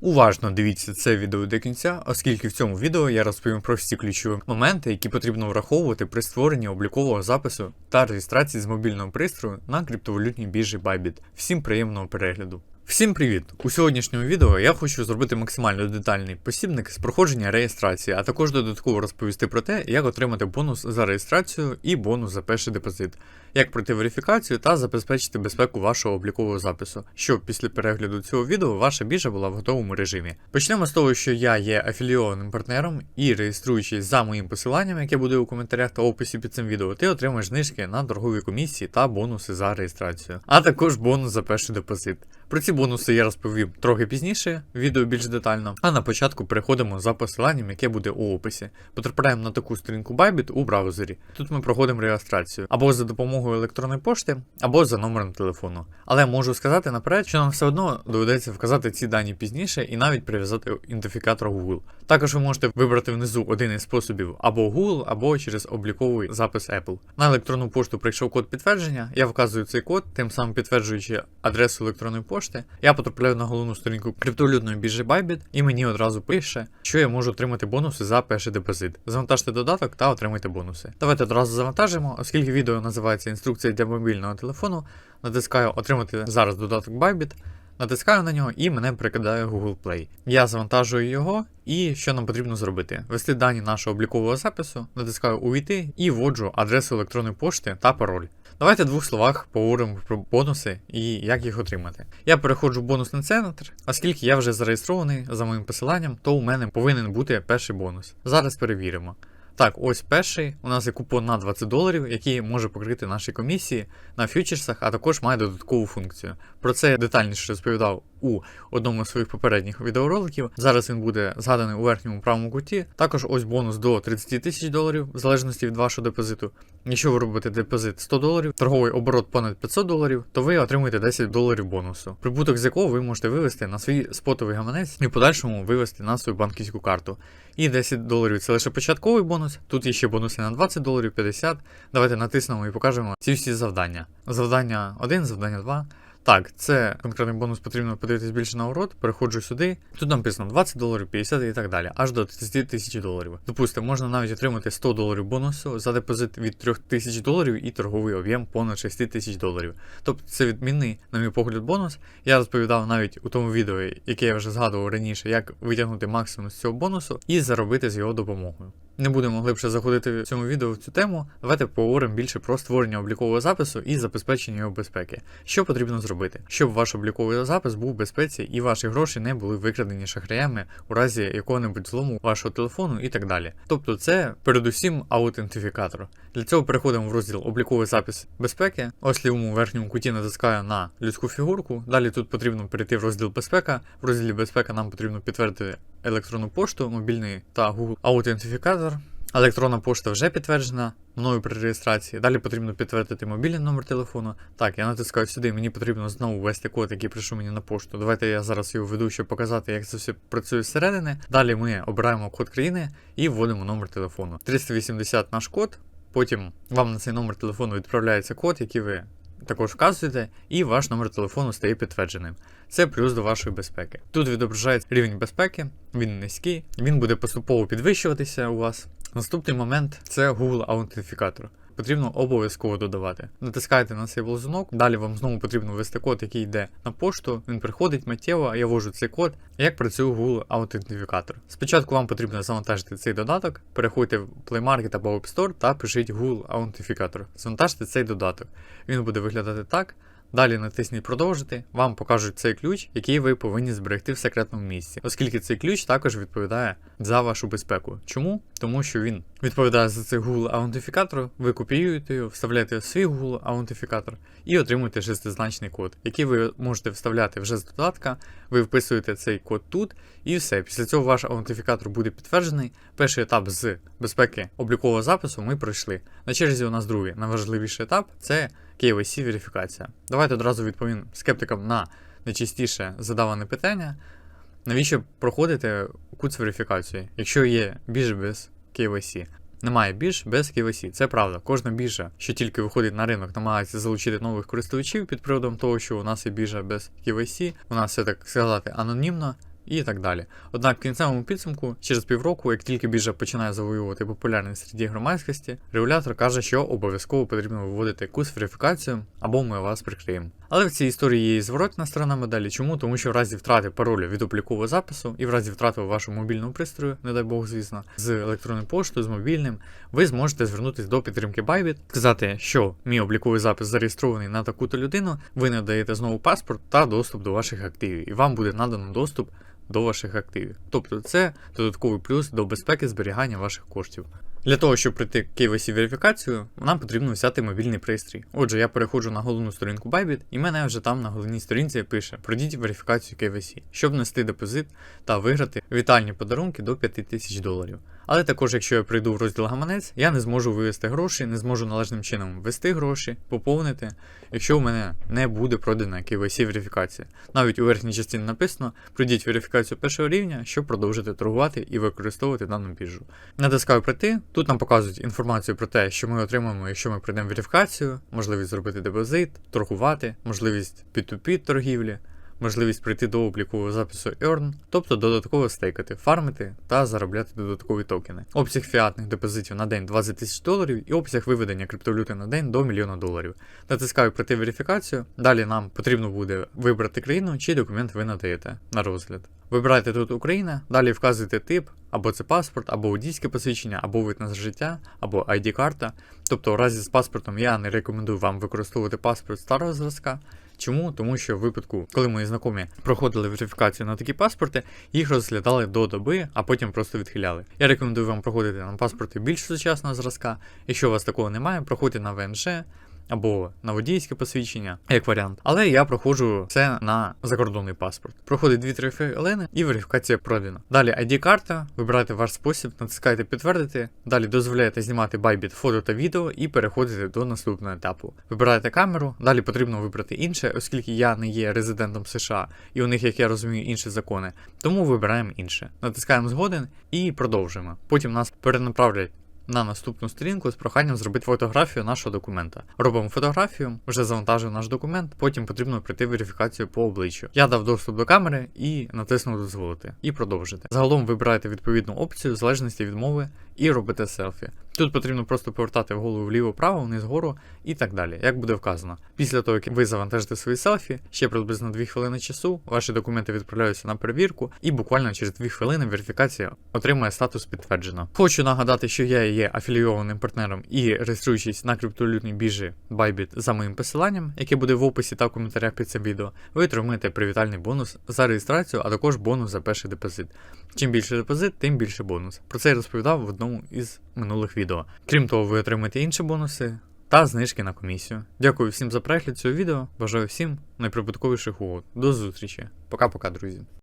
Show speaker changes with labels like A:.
A: Уважно дивіться це відео до кінця, оскільки в цьому відео я розповім про всі ключові моменти, які потрібно враховувати при створенні облікового запису та реєстрації з мобільного пристрою на криптовалютній біржі Bybit. Всім приємного перегляду. Всім привіт! У сьогоднішньому відео я хочу зробити максимально детальний посібник з проходження реєстрації, а також додатково розповісти про те, як отримати бонус за реєстрацію і бонус за перший депозит, як пройти верифікацію та забезпечити безпеку вашого облікового запису, щоб після перегляду цього відео ваша біржа була в готовому режимі. Почнемо з того, що я є афілійованим партнером і реєструючись за моїм посиланням, яке буде у коментарях та описі під цим відео, ти отримаєш знижки на торгові комісії та бонуси за реєстрацію, а також бонус за перший депозит. Про ці бонуси я розповім трохи пізніше, відео більш детально. А на початку переходимо за посиланням, яке буде у описі. Потрапляємо на таку сторінку Bybit у браузері. Тут ми проходимо реєстрацію або за допомогою електронної пошти, або за номером телефону. Але можу сказати наперед, що нам все одно доведеться вказати ці дані пізніше і навіть прив'язати ідентифікатор Google. Також ви можете вибрати внизу один із способів або Google, або через обліковий запис Apple. На електронну пошту прийшов код підтвердження, я вказую цей код, тим самим підтверджуючи адресу електронної пошти. Я потрапляю на головну сторінку криптовалютної біржі Bybit, і мені одразу пише, що я можу отримати бонуси за перший депозит. Завантажте додаток та отримайте бонуси. Давайте одразу завантажимо, оскільки відео називається інструкція для мобільного телефону. Натискаю отримати зараз додаток Bybit. Натискаю на нього і мене прикидає Google Play. Я завантажую його, і що нам потрібно зробити? Ввести дані нашого облікового запису, натискаю Увійти і вводжу адресу електронної пошти та пароль. Давайте в двох словах поговоримо про бонуси і як їх отримати. Я переходжу в бонусний центр, оскільки я вже зареєстрований за моїм посиланням, то у мене повинен бути перший бонус. Зараз перевіримо. Так, ось перший. У нас є купон на 20 доларів, який може покрити наші комісії на фьючерсах, а також має додаткову функцію. Про це я детальніше розповідав у одному з своїх попередніх відеороликів. Зараз він буде згаданий у верхньому правому куті. Також ось бонус до 30 тисяч доларів, в залежності від вашого депозиту. Якщо ви робите депозит 100 доларів, торговий оборот понад 500 доларів, то ви отримуєте 10 доларів бонусу, прибуток з якого ви можете вивести на свій спотовий гаманець і в подальшому вивести на свою банківську карту. І 10 доларів це лише початковий бонус. Тут є ще бонуси на 20 доларів, 50. Давайте натиснемо і покажемо ці всі завдання. Завдання 1, завдання 2. Так, це конкретний бонус потрібно подивитись більше на урод. Переходжу сюди. Тут написано 20 доларів, 50 і так далі, аж до 30 тисяч доларів. Допустимо, можна навіть отримати 100 доларів бонусу за депозит від 3 тисяч доларів і торговий об'єм понад 6 тисяч доларів. Тобто це відмінний, на мій погляд, бонус. Я розповідав навіть у тому відео, яке я вже згадував раніше, як витягнути максимум з цього бонусу і заробити з його допомогою. Не будемо глибше заходити в цьому відео в цю тему. Давайте поговоримо більше про створення облікового запису і забезпечення його безпеки. Що потрібно зробити, щоб ваш обліковий запис був в безпеці і ваші гроші не були викрадені шахраями у разі якого-небудь злому вашого телефону і так далі. Тобто, це передусім аутентифікатор. Для цього переходимо в розділ обліковий запис безпеки. Ось лівому верхньому куті натискаю на людську фігурку. Далі тут потрібно перейти в розділ безпека. В розділі безпека нам потрібно підтвердити електронну пошту, мобільний та Google аутентифікатор. Електронна пошта вже підтверджена мною при реєстрації. Далі потрібно підтвердити мобільний номер телефону. Так, я натискаю сюди, мені потрібно знову ввести код, який прийшов мені на пошту. Давайте я зараз його введу, щоб показати, як це все працює зсередини. Далі ми обираємо код країни і вводимо номер телефону. 380 наш код. Потім вам на цей номер телефону відправляється код, який ви також вказуєте, і ваш номер телефону стає підтвердженим. Це плюс до вашої безпеки. Тут відображається рівень безпеки, він низький, він буде поступово підвищуватися у вас. Наступний момент це Google аутентифікатор. Потрібно обов'язково додавати. Натискаєте на цей блазунок, далі вам знову потрібно ввести код, який йде на пошту. Він приходить миттєво, я ввожу цей код. Як працює Google аутентифікатор. Спочатку вам потрібно завантажити цей додаток, переходьте в Play Market або App Store та пишіть Google аутентифікатор. Завантажте цей додаток. Він буде виглядати так. Далі натисніть продовжити, вам покажуть цей ключ, який ви повинні зберегти в секретному місці, оскільки цей ключ також відповідає за вашу безпеку. Чому? Тому що він відповідає за цей Google аутентифікатор, ви копіюєте його, вставляєте в свій Google аутентифікатор і отримуєте шестизначний код, який ви можете вставляти вже з додатка, ви вписуєте цей код тут і все. Після цього ваш аутентифікатор буде підтверджений. Перший етап з безпеки облікового запису ми пройшли. На черзі у нас другий найважливіший етап це KYC верифікація. Давайте одразу відповім скептикам на найчастіше задаване питання. Навіщо проходити куц верифікацію, якщо є бірж без KYC? Немає бірж без KYC. Це правда. Кожна біржа, що тільки виходить на ринок, намагається залучити нових користувачів під приводом того, що у нас є біржа без KYC, у нас все так сказати анонімно. І так далі. Однак в кінцевому підсумку, через півроку, як тільки біржа починає завоювати популярність серед громадськості, регулятор каже, що обов'язково потрібно виводити якусь верифікацію або ми вас прикриємо. Але в цій історії є і зворотна сторона медалі. Чому? Тому що в разі втрати паролю від облікового запису і в разі втрати вашого мобільного пристрою, не дай Бог, звісно, з електронною поштою, з мобільним, ви зможете звернутися до підтримки Bybit, сказати, що мій обліковий запис зареєстрований на таку-то людину, ви надаєте знову паспорт та доступ до ваших активів, і вам буде надано доступ до ваших активів. Тобто це додатковий плюс до безпеки зберігання ваших коштів. Для того, щоб пройти KYC верифікацію, нам потрібно взяти мобільний пристрій. Отже, я переходжу на головну сторінку Bybit, і мене вже там на головній сторінці пише: пройдіть верифікацію KYC, щоб внести депозит та виграти вітальні подарунки до 5000 доларів. Але також, якщо я прийду в розділ гаманець, я не зможу вивести гроші, не зможу належним чином ввести гроші, поповнити, якщо у мене не буде пройдена KYC верифікація. Навіть у верхній частині написано: пройдіть верифікацію першого рівня, щоб продовжити торгувати і використовувати дану біржу. Натискаю пройти. Тут нам показують інформацію про те, що ми отримаємо, якщо ми пройдемо верифікацію, можливість зробити депозит, торгувати, можливість P2P торгівлі можливість прийти до облікового запису Earn, тобто додатково стейкати, фармити та заробляти додаткові токени. Обсяг фіатних депозитів на день 20 тисяч доларів і обсяг виведення криптовалюти на день до мільйона доларів. Натискаю пройти верифікацію. Далі нам потрібно буде вибрати країну, чи документ ви надаєте на розгляд. Вибирайте тут Україна, далі вказуєте тип, або це паспорт, або водійське посвідчення, або вид на життя, або ID-карта. Тобто, у разі з паспортом я не рекомендую вам використовувати паспорт старого зразка. Чому? Тому що в випадку, коли мої знайомі проходили верифікацію на такі паспорти, їх розглядали до доби, а потім просто відхиляли. Я рекомендую вам проходити на паспорти більш сучасного зразка. Якщо у вас такого немає, проходьте на ВНЖ, або на водійське посвідчення, як варіант. Але я проходжу це на закордонний паспорт. Проходить 2-3 хвилини і верифікація пройдена. Далі ID-карта, вибираєте ваш спосіб, натискаєте підтвердити. Далі дозволяєте знімати Bybit фото та відео і переходите до наступного етапу. Вибираєте камеру, далі потрібно вибрати інше, оскільки я не є резидентом США і у них, як я розумію, інші закони. Тому вибираємо інше. Натискаємо згоден і продовжуємо. Потім нас перенаправлять на наступну сторінку з проханням зробити фотографію нашого документа. Робимо фотографію, вже завантажив наш документ, потім потрібно пройти верифікацію по обличчю. Я дав доступ до камери і натиснув дозволити. І продовжити. Загалом вибираєте відповідну опцію в залежності від мови і робите селфі. Тут потрібно просто повертати голову вліво-право, вниз гору і так далі, як буде вказано. Після того, як ви завантажите свої селфі, ще приблизно 2 хвилини часу, ваші документи відправляються на перевірку, і буквально через 2 хвилини верифікація отримує статус підтверджено. Хочу нагадати, що я є афілійованим партнером і реєструючись на криптовалютній біржі Bybit за моїм посиланням, яке буде в описі та в коментарях під цим відео, ви отримаєте привітальний бонус за реєстрацію, а також бонус за перший депозит. Чим більше депозит, тим більше бонус. Про це я розповідав в одному із минулих відео. Крім того, ви отримаєте інші бонуси та знижки на комісію. Дякую всім за перегляд цього відео. Бажаю всім найприбутковіших угод. До зустрічі. Пока-пока, друзі.